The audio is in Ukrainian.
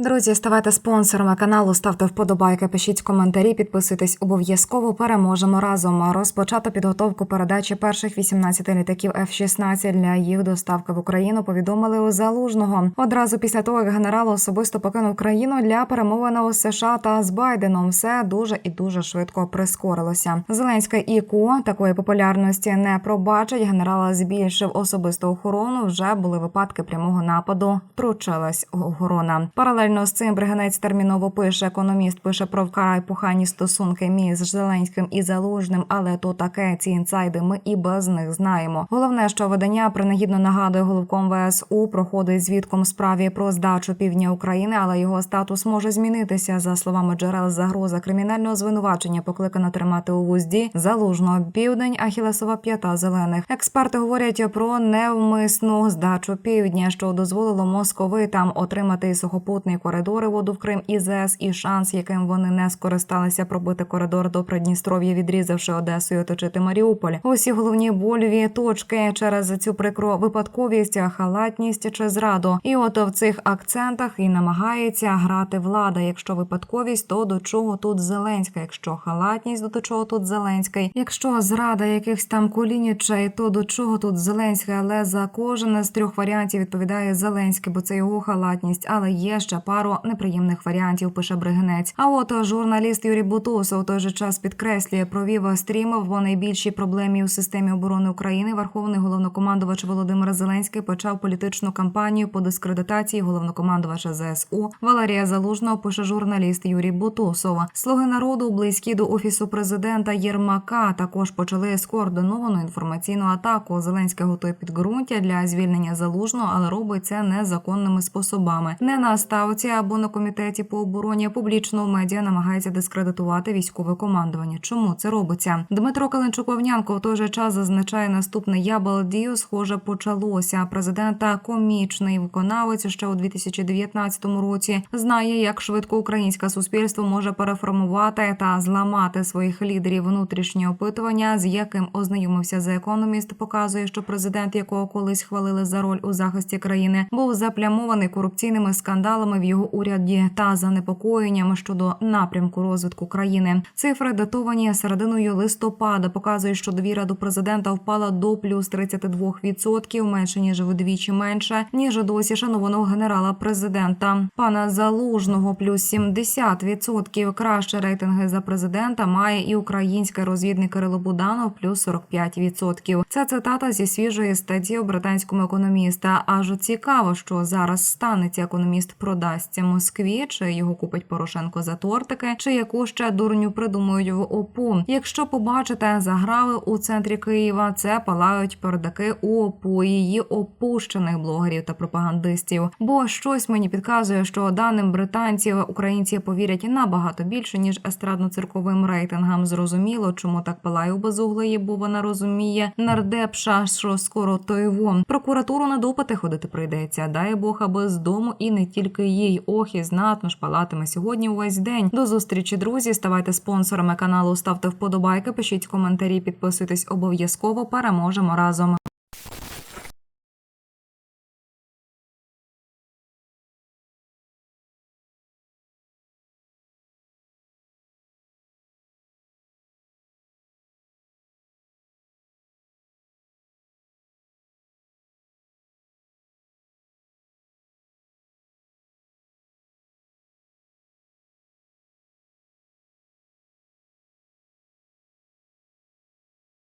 Друзі, ставайте спонсорами каналу, ставте вподобайки, пишіть коментарі, підписуйтесь обов'язково. Переможемо разом. Розпочато підготовку передачі перших 18 літаків F-16 для їх доставки в Україну. Повідомили у залужного одразу після того, як генерал особисто покинув країну для перемовин у США та з Байденом. Все дуже і дуже швидко прискорилося. Зеленська іку такої популярності не пробачить. Генерала збільшив особисту охорону. Вже були випадки прямого нападу. Втручалась охорона. Паралельно з цим Бриганець терміново пише. Економіст пише про вкрай похані стосунки між Зеленським і Залужним, але то таке ці інсайди. Ми і без них знаємо. Головне, що видання принагідно нагадує головком ВСУ проходить звідком справі про здачу півдня України, але його статус може змінитися за словами джерел. Загроза кримінального звинувачення покликана тримати у вузді залужного південь, ахілесова п'ята зелених. Експерти говорять про невмисну здачу півдня, що дозволило московитам отримати сухопутний коридор і воду в Крим і ЗС, і шанс, яким вони не скористалися пробити коридор до Придністров'я, відрізавши Одесу і оточити Маріуполь. Усі головні больові точки через цю прикру випадковість, халатність чи зраду. І от в цих акцентах і намагається грати влада. Якщо випадковість, то до чого тут Зеленська? Якщо халатність, то до чого тут Зеленський? Якщо зрада якихось там колінічей, то до чого тут Зеленський? Але за кожен з трьох варіантів відповідає Зеленський, бо це його халатність. Але є ще пару неприємних варіантів. Пише Бригинець. А от журналіст Юрій Бутусов у той же час підкреслює, провів стрім в найбільшій проблемі у системі оборони України. Верховний головнокомандувач Володимир Зеленський почав політичну кампанію по дискредитації головнокомандувача ЗСУ Валерія Залужного. Пише журналіст Юрій Бутусов. Слуги народу близькі до офісу президента Єрмака також почали скоординовану інформаційну атаку. Зеленський готує підґрунтя для звільнення залужного, але робить це незаконними способами. Не на або на комітеті по обороні публічно медіа намагається дискредитувати військове командування. Чому це робиться? Дмитро Каленчук-Вовнянко в той же час зазначає наступне «Я балдію, схоже, почалося. Президента комічний виконавець ще у 2019 році знає, як швидко українське суспільство може переформувати та зламати своїх лідерів. Внутрішнє опитування, з яким ознайомився за економіст, показує, що президент, якого колись хвалили за роль у захисті країни, був заплямований корупційними скандалами його уряді та занепокоєнням щодо напрямку розвитку країни. Цифри датовані серединою листопада показують, що довіра до президента впала до плюс 32%, менше ніж вдвічі менше ніж досі шанованого генерала президента пана залужного плюс 70%. Краще рейтинги за президента має і український розвідник Кирило Буданов плюс 45%. Це цитата зі свіжої статті у британському економіста. Аж цікаво, що зараз станеться. Економіст продасться Москві, чи його купить Порошенко за тортики, чи яку ще дурню придумають в ОПУ. Якщо побачите, заграли у центрі Києва, це палають передаки у ОПУ її опущених блогерів та пропагандистів. Бо щось мені підказує, що даним британців українці повірять набагато більше ніж естрадно-цирковим рейтингам. Зрозуміло, чому так палає у безуглої, бо вона розуміє нардепша, що скоро той вон. Прокуратуру на допити ходити прийдеться. Дай Бог, аби з дому і не тільки їй. Ох, і знатно ж палатиме сьогодні увесь день. До зустрічі, друзі. Ставайте спонсорами каналу, ставте вподобайки, пишіть коментарі, підписуйтесь обов'язково. Переможемо разом.